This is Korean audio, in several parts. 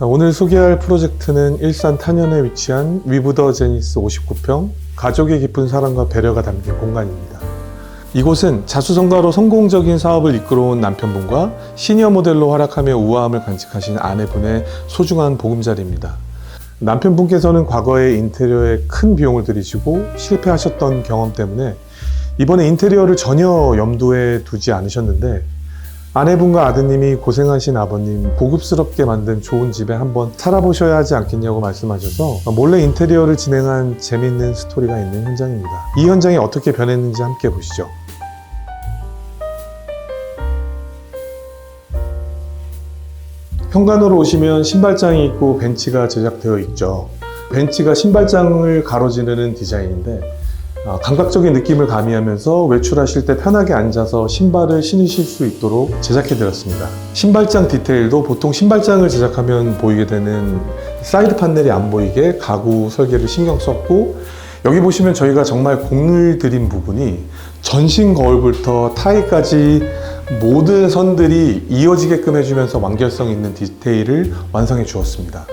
오늘 소개할 프로젝트는 일산 탄현에 위치한 위브더 제니스 59평 가족의 깊은 사랑과 배려가 담긴 공간입니다. 이곳은 자수성가로 성공적인 사업을 이끌어온 남편분과 시니어 모델로 활약하며 우아함을 간직하신 아내분의 소중한 보금자리입니다. 남편분께서는 과거에 인테리어에 큰 비용을 들이시고 실패하셨던 경험 때문에 이번에 인테리어를 전혀 염두에 두지 않으셨는데 아내분과 아드님이 고생하신 아버님 고급스럽게 만든 좋은 집에 한번 살아보셔야 하지 않겠냐고 말씀하셔서 몰래 인테리어를 진행한 재밌는 스토리가 있는 현장입니다. 이 현장이 어떻게 변했는지 함께 보시죠. 현관으로 오시면 신발장이 있고 벤치가 제작되어 있죠. 벤치가 신발장을 가로지르는 디자인인데 어, 감각적인 느낌을 가미하면서 외출하실 때 편하게 앉아서 신발을 신으실 수 있도록 제작해 드렸습니다. 신발장 디테일도 보통 신발장을 제작하면 보이게 되는 사이드 판넬이 안 보이게 가구 설계를 신경 썼고 여기 보시면 저희가 정말 공을 들인 부분이 전신 거울부터 타이까지 모든 선들이 이어지게끔 해주면서 완결성 있는 디테일을 완성해 주었습니다.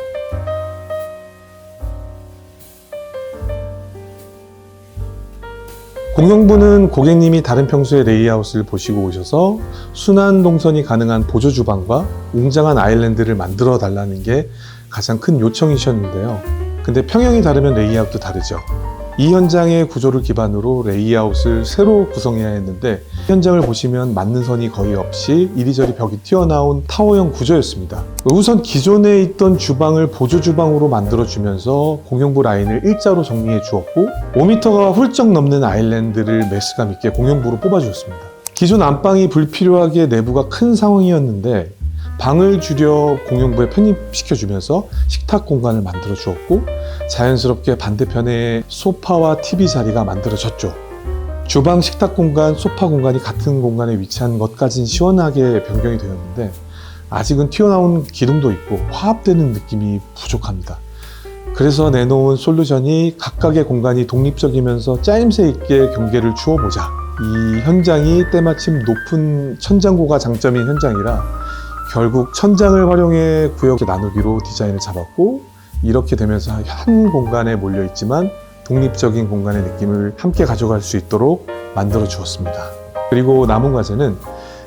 공용부는 고객님이 다른 평소의 레이아웃을 보시고 오셔서 순환 동선이 가능한 보조 주방과 웅장한 아일랜드를 만들어 달라는 게 가장 큰 요청이셨는데요. 근데 평형이 다르면 레이아웃도 다르죠. 이 현장의 구조를 기반으로 레이아웃을 새로 구성해야 했는데 현장을 보시면 맞는 선이 거의 없이 이리저리 벽이 튀어나온 타워형 구조였습니다. 우선 기존에 있던 주방을 보조 주방으로 만들어 주면서 공용부 라인을 일자로 정리해 주었고 5m가 훌쩍 넘는 아일랜드를 메스감 있게 공용부로 뽑아 주었습니다. 기존 안방이 불필요하게 내부가 큰 상황이었는데 방을 줄여 공용부에 편입시켜 주면서 식탁 공간을 만들어 주었고 자연스럽게 반대편에 소파와 TV 자리가 만들어졌죠. 주방 식탁 공간, 소파 공간이 같은 공간에 위치한 것까지는 시원하게 변경이 되었는데 아직은 튀어나온 기둥도 있고 화합되는 느낌이 부족합니다. 그래서 내놓은 솔루션이 각각의 공간이 독립적이면서 짜임새 있게 경계를 주어보자. 이 현장이 때마침 높은 천장고가 장점인 현장이라 결국 천장을 활용해 구역에 나누기로 디자인을 잡았고 이렇게 되면서 한 공간에 몰려 있지만 독립적인 공간의 느낌을 함께 가져갈 수 있도록 만들어 주었습니다. 그리고 남은 과제는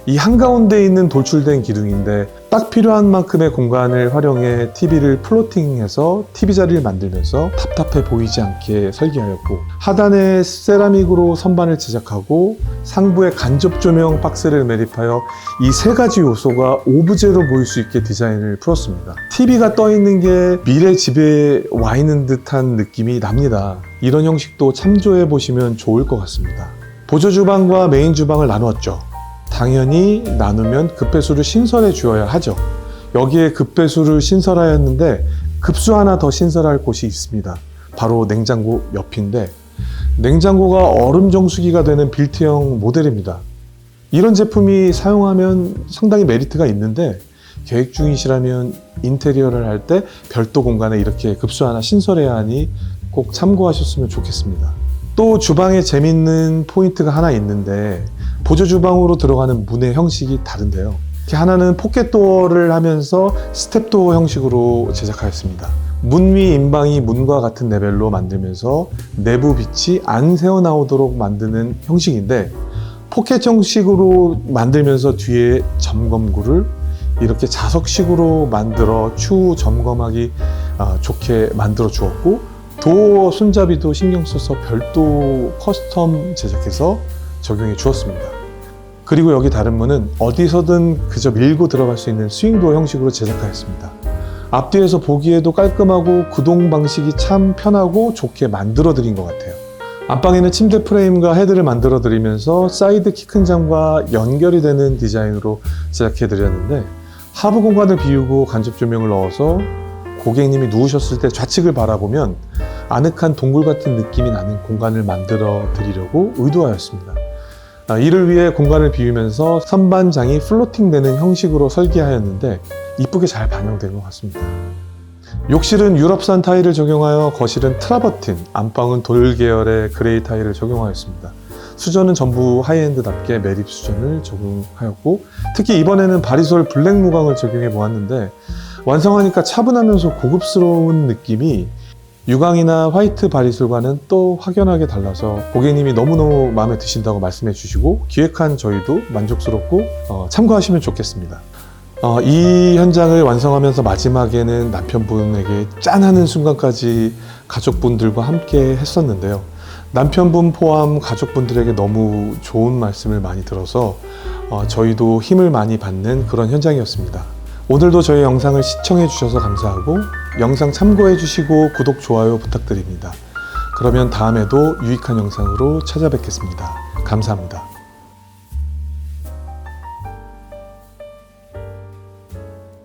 이 한가운데 있는 돌출된 기둥인데 딱 필요한 만큼의 공간을 활용해 TV를 플로팅해서 TV 자리를 만들면서 답답해 보이지 않게 설계하였고 하단에 세라믹으로 선반을 제작하고 상부에 간접 조명 박스를 매립하여 이 세 가지 요소가 오브제로 보일 수 있게 디자인을 풀었습니다. TV가 떠 있는 게 미래 집에 와 있는 듯한 느낌이 납니다. 이런 형식도 참조해 보시면 좋을 것 같습니다. 보조 주방과 메인 주방을 나누었죠. 당연히 나누면 급배수를 신설해 주어야 하죠. 여기에 급배수를 신설하였는데 급수 하나 더 신설할 곳이 있습니다. 바로 냉장고 옆인데 냉장고가 얼음 정수기가 되는 빌트형 모델입니다. 이런 제품이 사용하면 상당히 메리트가 있는데 계획 중이시라면 인테리어를 할 때 별도 공간에 이렇게 급수 하나 신설해야 하니 꼭 참고하셨으면 좋겠습니다. 또 주방에 재밌는 포인트가 하나 있는데 보조 주방으로 들어가는 문의 형식이 다른데요. 하나는 포켓 도어를 하면서 스텝 도어 형식으로 제작하였습니다. 문 위 인방이 문과 같은 레벨로 만들면서 내부 빛이 안 새어 나오도록 만드는 형식인데 포켓 형식으로 만들면서 뒤에 점검구를 이렇게 자석식으로 만들어 추후 점검하기 아, 좋게 만들어 주었고 도어 손잡이도 신경 써서 별도 커스텀 제작해서 적용해 주었습니다. 그리고 여기 다른 문은 어디서든 그저 밀고 들어갈 수 있는 스윙도어 형식으로 제작하였습니다. 앞뒤에서 보기에도 깔끔하고 구동 방식이 참 편하고 좋게 만들어 드린 것 같아요. 안방에는 침대 프레임과 헤드를 만들어 드리면서 사이드 키 큰 장과 연결이 되는 디자인으로 제작해 드렸는데 하부 공간을 비우고 간접 조명을 넣어서 고객님이 누우셨을 때 좌측을 바라보면 아늑한 동굴 같은 느낌이 나는 공간을 만들어 드리려고 의도하였습니다. 아, 이를 위해 공간을 비우면서 선반장이 플로팅 되는 형식으로 설계하였는데 이쁘게 잘 반영된 것 같습니다. 욕실은 유럽산 타일을 적용하여 거실은 트라버틴, 안방은 돌 계열의 그레이 타일을 적용하였습니다. 수전은 전부 하이엔드답게 매립 수전을 적용하였고 특히 이번에는 바리솔 블랙 무광을 적용해 보았는데 완성하니까 차분하면서 고급스러운 느낌이 유광이나 화이트 바리술과는 또 확연하게 달라서 고객님이 너무너무 마음에 드신다고 말씀해 주시고 기획한 저희도 만족스럽고 어, 참고하시면 좋겠습니다. 어, 이 현장을 완성하면서 마지막에는 남편분에게 짠하는 순간까지 가족분들과 함께 했었는데요. 남편분 포함 가족분들에게 너무 좋은 말씀을 많이 들어서 어, 저희도 힘을 많이 받는 그런 현장이었습니다. 오늘도 저희 영상을 시청해 주셔서 감사하고 영상 참고해 주시고 구독, 좋아요 부탁드립니다. 그러면 다음에도 유익한 영상으로 찾아뵙겠습니다. 감사합니다.